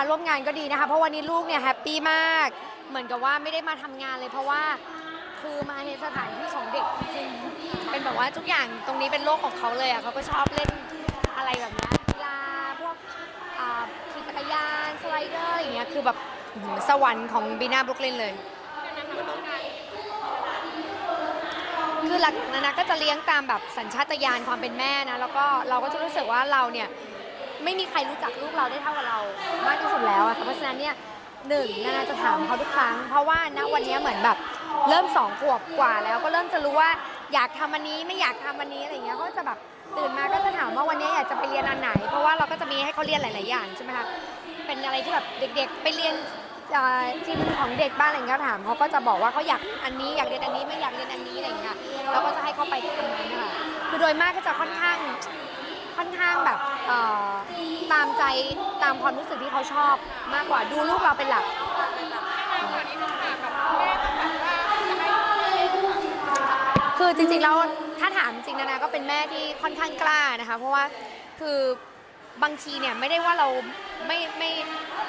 มาร่วมงานก็ดีนะคะ เพราะวันนี้ลูกเนี่ยแฮปปี้มาก เหมือนกับว่าไม่ได้มาทำงานเลย เพราะว่าคือมาในสถานที่ของเด็กจริงๆเป็นแบบว่าทุกอย่างตรงนี้เป็นโลกของเขาเลยอะเขาก็ชอบเล่นอะไรแบบเนี้ยกีฬาพวกอ่าขี่จักรยานสไลเดอร์อย่างเงี้ยคือแบบอื้อหือสวรรค์ของบีน่าบรุกลินเลย คือหลักๆนะนะก็จะเลี้ยงตามแบบสัญชาตญาณความเป็นแม่นะ แล้วก็เราก็จะรู้สึกว่าเราเนี่ย ไม่มีใครรู้จักลูกเราได้เท่ากับเรา มากที่สุดแล้วอะค่ะเพราะฉะนั้นเนี่ยหนึ่งนานาจะถามเขาทุกครั้ง เพราะว่าณวันนี้เหมือนแบบเริ่มสองขวบกว่าแล้วก็เริ่มจะรู้ว่าอยากทำอันนี้ไม่อยากทำอันนี้อะไรอย่างเงี้ยเขาก็จะแบบตื่นมาก็จะถามว่าวันนี้อยากจะไปเรียนอันไหน เพราะว่าเราก็จะมีให้เขาเรียนหลาย ๆ อย่างใช่ไหมคะเป็นอะไรที่แบบเด็ก ๆ ไปเรียนเอ่อทีมของเด็กบ้านอะไรเงี้ยถามเขาก็จะบอกว่าเขาอยากอันนี้อยากเรียนอันนี้ไม่อยากเรียนอันนี้อะไรเงี้ยเราก็จะให้เขาไปทำนั้นนะคะคือโดยมากก็จะค่อนข้าง ค่อนข้างแบบเอ่อตามใจตามความรู้สึกที่เขาชอบมากกว่าดูลูกเราเป็นหลัก คือจริงๆแล้วถ้าถามจริงนะนะก็เป็นแม่ที่ค่อนข้างกล้านะคะ เพราะว่าคือบางทีเนี่ยไม่ได้ว่าเราไม่ไม่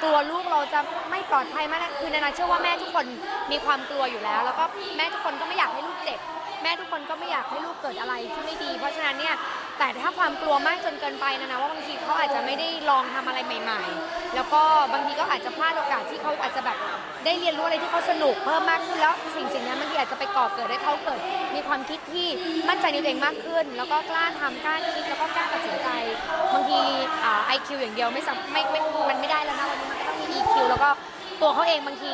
กลัวลูกเราจะไม่ปลอดภัยมากนะคือนานาเชื่อว่าแม่ทุกคนมีความกลัวอยู่แล้ว แล้วก็แม่ทุกคนก็ไม่อยากให้ลูกเจ็บ แม่ทุกคนก็ไม่อยากให้ลูกเกิดอะไรที่ไม่ดี เพราะฉะนั้นเนี่ยแต่ถ้าความกลัวมากจนเกินไปนะนะว่าบางทีเขาอาจจะไม่ได้ลองทำอะไรใหม่ ๆ แล้วก็บางทีก็อาจจะพลาดโอกาสที่เขาอาจจะแบบได้เรียนรู้อะไรที่เขาสนุกเพิ่มมากขึ้นแล้วสิ่งสิ่งนั้นบางทีอาจจะไปก่อเกิดให้เขาเกิด มีความคิดที่มั่นใจในตัวเองมากขึ้น แล้วก็กล้าทำกล้าคิดแล้วก็กล้าตัดสินใจ บางทีไอคิวอย่างเดียวไม่สามไม่ไม่มันไม่ได้แล้วนะวันนี้มันก็ต้องมี EQ แล้วก็ตัวเขาเองบางที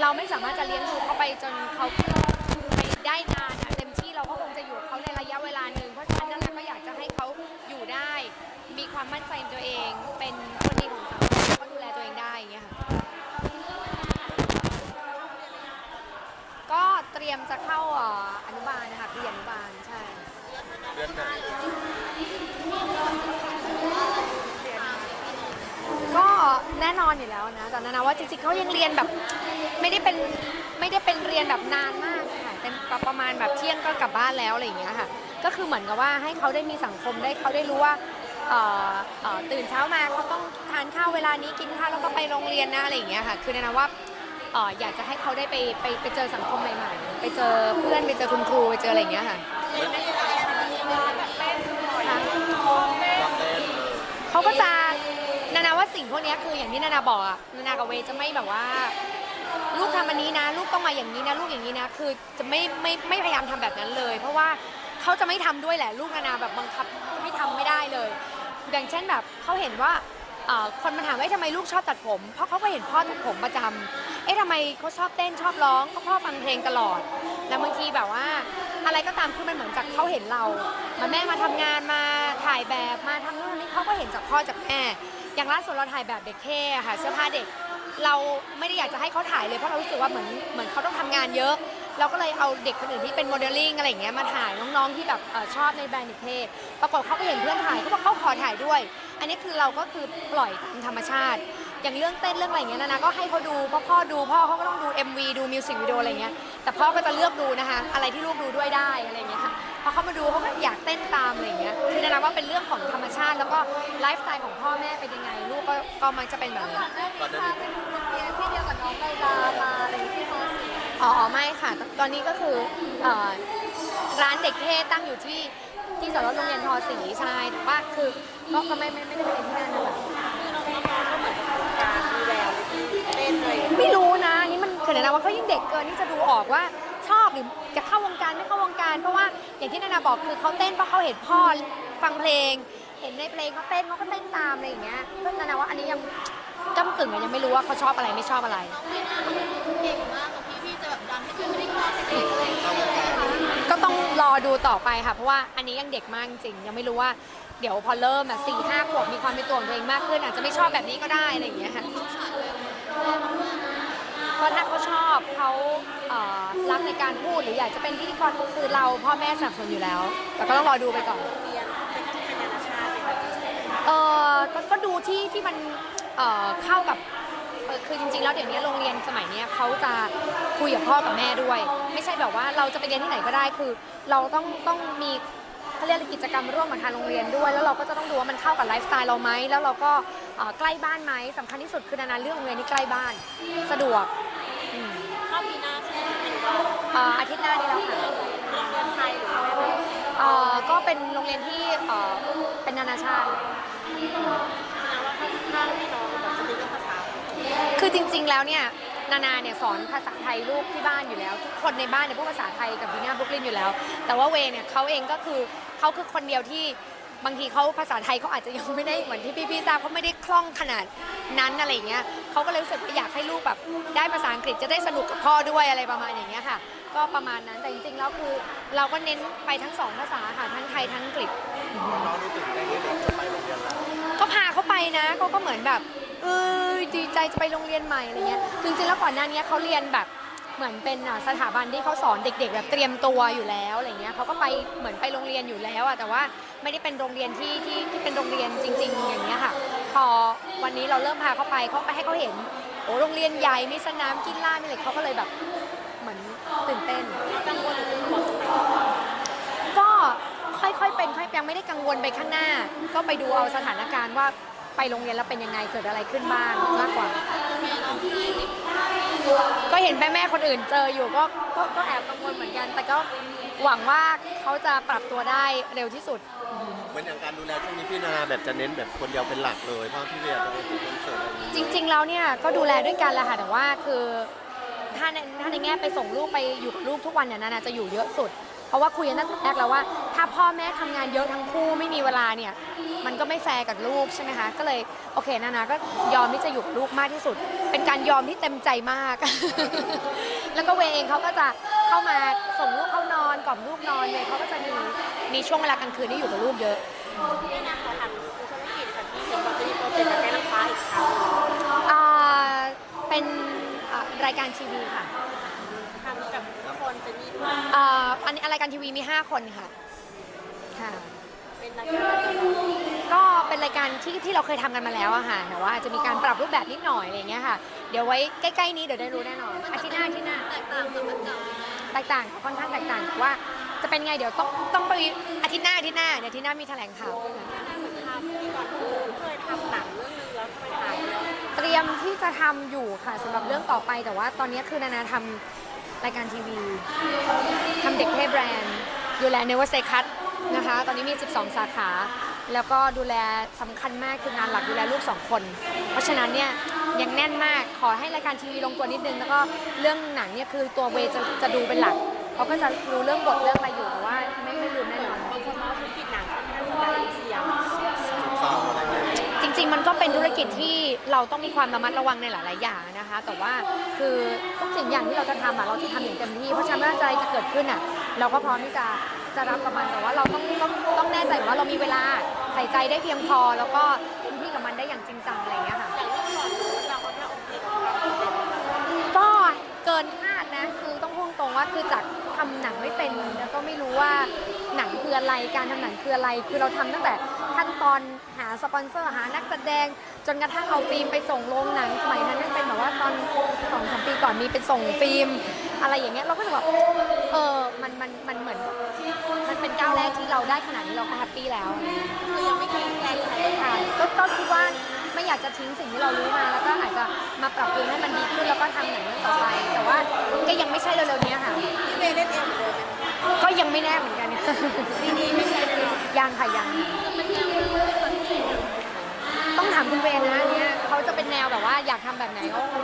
เราไม่สามารถจะเลี้ยงดูเขาไปจนเขาไปได้ ก็คงจะอยู่กับเขาในระยะเวลาหนึ่งเพราะฉะนั้นนนแหละก็อยากจะให้เขาอยู่ได้ มีความมั่นใจในตัวเอง เป็นคนดีของสังคมแล้วก็ดูแลตัวเองได้อย่างเงี้ยค่ะก็เตรียมจะเข้าอ่ออนุบาลนะคะเรียนอนุบาลใช่เดือนไหนก็แน่นอนอยู่แล้วนะแต่นานาว่าจริงๆเขายังเรียนแบบ ไม่ได้เป็นไม่ได้เป็นเรียนแบบนานมาก เป็นประมาณแบบเที่ยงก็กลับบ้านแล้วอะไรอย่างเงี้ยค่ะ ก็คือเหมือนกับว่าให้เขาได้มีสังคมได้เขาได้รู้ว่าเอ่อเอ่อตื่นเช้ามาเขาต้องทานข้าวเวลานี้กินข้าวแล้วก็ไปโรงเรียนนะอะไรอย่างเงี้ยค่ะคือนานาว่าเอ่ออยากจะให้เขาได้ไปไปไปเจอสังคมใหม่ๆไปเจอเพื่อนไปเจอคุณครูไปเจออะไรอย่างเงี้ยค่ะความเต้นเลยเขาก็จะนานาว่าสิ่งพวกเนี้ยคืออย่างที่นานาบอกอะนานากับเวย์จะไม่แบบว่า ลูกทำอันนี้นะ ลูกต้องมาอย่างนี้นะลูกอย่างนี้นะ คือจะไม่ไม่ไม่พยายามทำแบบนั้นเลย เพราะว่าเขาจะไม่ทำด้วยแหละ ลูกนานาแบบบังคับให้ทำไม่ได้เลย อย่างเช่นแบบเขาเห็นว่าคนมาถามว่าทำไมลูกชอบตัดผม เพราะเขาก็เห็นพ่อตัดผมประจำเอ๊ะทำไมเขาชอบเต้นชอบร้องก็พ่อฟังเพลงตลอด แล้วบางทีแบบว่า อะไรก็ตามคือมันเหมือนจากเขาเห็นเรามาแม่มาทำงานมาถ่ายแบบมาทำนู่นนี่เขาก็เห็นจากพ่อจากแม่ อย่างล่าสุดเราถ่ายแบบเด็กเท่ค่ะเสื้อผ้าเด็ก เราไม่ได้อยากจะให้เขาถ่ายเลยเพราะเรารู้สึกว่าเหมือนเหมือนเขาต้องทำงานเยอะ เราก็เลยเอาเด็กคนอื่นที่เป็นโมเดลลิ่งอะไรอย่างเงี้ยมาถ่ายน้องๆที่แบบเอ่อชอบในแบรนด์เด็กเท่ปรากฏเขาไปเห็นเพื่อนถ่ายเขาบอกเขาขอถ่ายด้วย อันนี้คือเราก็คือปล่อยตามธรรมชาติ อย่างเรื่องเต้นเรื่องอะไรอย่างเงี้ยนะนะก็ให้เขาดูเพราะพ่อดูพ่อเขาก็ต้องดู MV ดูมิวสิกวิดีโออะไรเงี้ยแต่พ่อก็จะเลือกดูนะคะอะไรที่ลูกดูด้วยได้อะไรอย่างเงี้ยค่ะพอเขามาดูเขาก็อยากเต้นตามอะไรอย่างเงี้ยคือนานาว่าเป็นเรื่องของธรรมชาติ แล้วก็ไลฟ์สไตล์ของพ่อแม่เป็นยังไงลูก ก็มักจะเป็นแบบนี้ ก่อนหน้านี้ที่เดียวกับน้องไลลามาอะไรที่เขาอ๋ออ๋อไม่ค่ะ ตอนนี้ก็คือเอ่อร้านเด็กเท่ตั้งอยู่ที่ที่จอดรถโรงเรียนทอสีใช่แต่ว่าคือก็ก็ไม่ไม่ไม่ได้ไปเรียนที่นั่นนะคะการดูแลเต้นเลยไม่รู้นะอันนี่มันคือนานาว่าเขายิ่งเด็กเกินที่จะดูออกว่าชอบหรือจะเข้าวงการไม่เข้าวงการ เพราะว่าอย่างที่นานาบอกคือเขาเต้นเพราะเขาเห็นพ่อฟังเพลง ห็นในเพลงเขาเต้นเขาก็เต้นตามอะไรอย่างเงี้ยก็นานาว่าอันนี้ยังก้ากึ่งอะยังไม่รู้ว่าเขาชอบอะไรไม่ชอบอะไรเก่งมากกว่าพี่พี่จะแบบดันให้เพื่อนไม่ได้คลอดเองอะไรอย่างเงี้ยก็ต้องรอดูต่อไปค่ะ เพราะว่าอันนี้ยังเด็กมากจริงๆยังไม่รู้ว่าเดี๋ยวพอเริ่มอะสี่ห้าขวบมีความเป็นตัวของตัวเองมากขึ้น อาจจะไม่ชอบแบบนี้ก็ได้อะไรอย่างเงี้ยค่ะเพราะถ้าเขาชอบเขาเอ่อรักในการพูดหรืออยากจะเป็นพิธีกรคือเราพ่อแม่สนับสนุนอยู่แล้ว แต่ก็ต้องรอดูไปก่อนเรียนเป็นเป็นนานาชาติเป็นแบบ เออก็ก็ดูที่ที่มันเอ่อเข้ากับเอ่อคือจริงๆ แล้วเดี๋ยวนี้โรงเรียนสมัยเนี้ยเขาจะคุยกับพ่อกับแม่ด้วย ไม่ใช่แบบว่าเราจะไปเรียนที่ไหนก็ได้คือ เราต้องต้องมีเขาเรียกอะไรกิจกรรมร่วมกับทางโรงเรียนด้วย แล้วเราก็จะต้องดูว่ามันเข้ากับไลฟ์สไตล์เราไหมแล้วเราก็เอ่อใกล้บ้านไหมสำคัญที่สุดคือนานาเรื่องโรงเรียนที่ใกล้บ้านสะดวกอืมเข้าปีหน้าใช่ไหมอว่าเอ่ออาทิตย์หน้านี้แล้วค่ะ โรงเรียนไทยหรือว่าเอ่อก็เป็นโรงเรียนที่เอ่อเป็นนานาชาติ แสดงว่าถ้าถ้าให้น้องแบบสติเรื่องภาษา คือ จริง ๆ แล้วเนี่ยนานาเนี่ยสอนภาษาไทยลูกที่บ้านอยู่แล้ว ทุกคนในบ้านเนี่ยพูดภาษาไทยกับบีน่าบรุกลินอยู่แล้ว แต่ว่าเวย์เนี่ยเขาเองก็คือเขาคือคนเดียวที่บางทีเขาภาษาไทยเขาอาจจะยังไม่ได้เหมือนที่พี่ๆทราบเขาไม่ได้คล่องขนาดนั้นอะไรอย่างเงี้ยเขาก็เลยรู้สึกว่าอยากให้ลูกแบบได้ภาษาอังกฤษจะได้สนุกกับพ่อด้วยอะไรประมาณอย่างเงี้ยค่ะ ก็ประมาณนั้นแต่จริงๆแล้วคือเราก็เน้นไปทั้งสองภาษาค่ะทั้งไทยทั้งอังกฤษน้องรู้สึกได้ที่เด็กจะไปโรงเรียนแล้วก็พาเขาไปนะเขาก็เหมือนแบบ เออดีใจจะไปโรงเรียนใหม่อะไรเงี้ยจริงๆแล้วก่อนหน้านี้เขาเรียนแบบเหมือนเป็นอะสถาบันที่เขาสอนเด็ก ๆ แบบเตรียมตัวอยู่แล้วอะไรเงี้ยเขาก็ไปเหมือนไปโรงเรียนอยู่แล้วอะแต่ว่าไม่ได้เป็นโรงเรียนที่ที่ที่เป็นโรงเรียนจริง ๆ อย่างเงี้ยค่ะ พอวันนี้เราเริ่มพาเขาไปเขาไปให้เขาเห็นโอ้โรงเรียนใหญ่มีสนามกีฬามีอะไรเขาก็เลยแบบเหมือนตื่นเต้น ก็ค่อยๆเป็นค่อยยังไม่ได้กังวลไปข้างหน้า ก็ไปดูเอาสถานการณ์ว่า ไปโรงเรียนแล้วเป็นยังไงเกิดอะไรขึ้นบ้างมากกว่า ก็เห็นแม่แม่ๆคนอื่นเจออยู่ก็ก็ก็แอบกังวลเหมือนกัน แต่ก็หวังว่าเขาจะปรับตัวได้เร็วที่สุด เหมือนอย่างการดูแลช่วงนี้พี่นาแบบจะเน้นแบบคนเดียวเป็นหลักเลยเพราะพี่เวียจะไปติดคอนเสิร์ตอะไรอย่างจนี้ริง ๆ แล้วเนี่ยก็ดูแลด้วยกันแหละค่ะแต่ว่าคือถ้าในถ้าในแง่ไปส่งลูกไปอยู่กับลูกทุกวันเนี่ยนานาจะอยู่เยอะสุดเพ ราะว่าคุยกันตั้งแต่แรกแล้วว่า ถ้าพ่อแม่ทำงานเยอะทั้งคู่ไม่มีเวลาเนี่ย มันก็ไม่แฟร์กับลูกใช่ไหมคะ ก็เลยโอเคนานาก็ยอมที่จะอยู่กับลูกมากที่สุด เป็นการยอมที่เต็มใจมาก แล้วก็เวย์เองเขาก็จะเข้ามาส่งลูกเข้านอนกล่อมลูกนอนเวย์เขาก็จะมีมีช่วงเวลากลางคืนที่อยู่กับลูกเยอะพี่นาขอถามธุรกิจค่ะพี่เห็นบอกจะมีโปรเจกต์กับแม่น้ำฟ้าอีกครั้งอ่าเป็นอ่ารายการทีวีค่ะทำกับ อ่าอันนี้รายการทีวีมี 5 คนค่ะค่ะก็เป็นรายการที่ที่เราเคยทำกันมาแล้วอะค่ะแต่ว่าจะมีการปรับรูปแบบนิดหน่อยอะไรอย่างเงี้ยค่ะ เดี๋ยวไว้ใกล้ๆนี้เดี๋ยวได้รู้แน่นอนอาทิตย์หน้าอาทิตย์หน้า แตกต่างกับแบบเก่าไหมแตกต่างค่อนข้างแตกต่างแต่ว่าจะเป็นไงเดี๋ยวต้องต้องไปอาทิตย์หน้าอาทิตย์หน้าเดี๋ยวอาทิตย์หน้ามีแถลงข่าวเหมือนทำที่ก่อนเคยทำเรื่องนึงแล้วทำไมหายไปแล้วเตรียมที่จะทำอยู่ค่ะสำหรับเรื่องต่อไปแต่ว่าตอนนี้คือนานาทำ รายการทีวีทำเด็กเทพแบรนด์ดูแลเนวเซคัตนะคะ ตอนนี้มี 12 สาขา แล้วก็ดูแลสำคัญมากคืองานหลักดูแลลูกสองคน เพราะฉะนั้นเนี่ยยังแน่นมากขอให้รายการทีวีลงตัวนิดนึง แล้วก็เรื่องหนังเนี่ยคือตัวเวย์จะจะดูเป็นหลักเขาก็จะรู้เรื่องบทเรื่องอะไรอยู่แต่ว่าไม่ไม่ลืมแน่นอนบางคนมองว่าธุรกิจหนังค่อนข้างจะแบบเสี่ยงเศร้าอะไรเงี้ยจ ริง ๆ มันก็เป็นธุรกิจที่เราต้องมีความระมัดระวังในหลาย ๆ อย่างนะคะ แต่ว่าคือทุกสิ่งอย่างที่เราจะทำอะเราจะทำอย่างเต็มที่ เพราะฉะนั้นไม่ว่าอะไรจะเกิดขึ้นอะเราก็พร้อมที่จะจะรับกับมันแต่ว่าเราต้องต้องต้องแน่ใจว่าเรามีเวลาใส่ใจได้เพียงพอ แล้วก็เต็มที่กับมันได้อย่างจริงจังอะไรอย่างเงี้ยค่ะก็เคกับความสำเร็จก็เกินคาดนะ คือต้องพูดตรงว่าคือจากทำหนังไม่เป็น แล้วก็ไม่รู้ว่าหนังคืออะไร การทำหนังคืออะไร คือเราทำตั้งแต่ ขั้นตอนหาสปอนเซอร์หานักแสดง จนกระทั่งเอาฟิล์มไปส่งโรงหนังสมัยนั้นยังเป็นแบบว่าตอนสองสามปีก่อนมีไปส่งฟิล์ม อะไรอย่างเงี้ยเราก็จะแบบเออมันมันมันเหมือน มันเป็นก้าวแรกที่เราได้ขนาดนี้เราก็แฮปปี้แล้วคือยังไม่ทิ้งแรงใครค่ะก็ก็คิดว่าไม่อยากจะทิ้งสิ่งที่เรารู้มาแล้วก็อาจจะมาปรับปรุงให้มันดีขึ้นแล้วก็ทำหนังเรื่องต่อไป แต่ว่าก็ยังไม่ใช่เร็วๆนี้ค่ะพี่เมย์เล่นเองเหมือนเดิมไหมก็ยังไม่แน่เหมือนกันปีนี้ไม่ใช่เล ยังค่ะยังต้องถามคุณเวย์นะเนี่ยเขาจะเป็นแนวแบบว่าอยากทำแบบไหนเขาจะ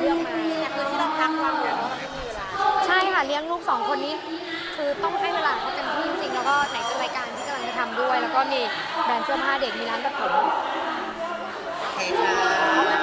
เลือกมาคือที่เราพักความแบบว่าไม่มีเวลาใช่ค่ะเลี้ยงลูกสองคนนี้ คือต้องให้เวลาเขาเต็มที่จริงแล้วก็ไหนจะรายการที่กำลังจะทำด้วย แล้วก็มีแบรนด์เสื้อผ้าเด็กมีร้านตัดผม โอเคค่ะ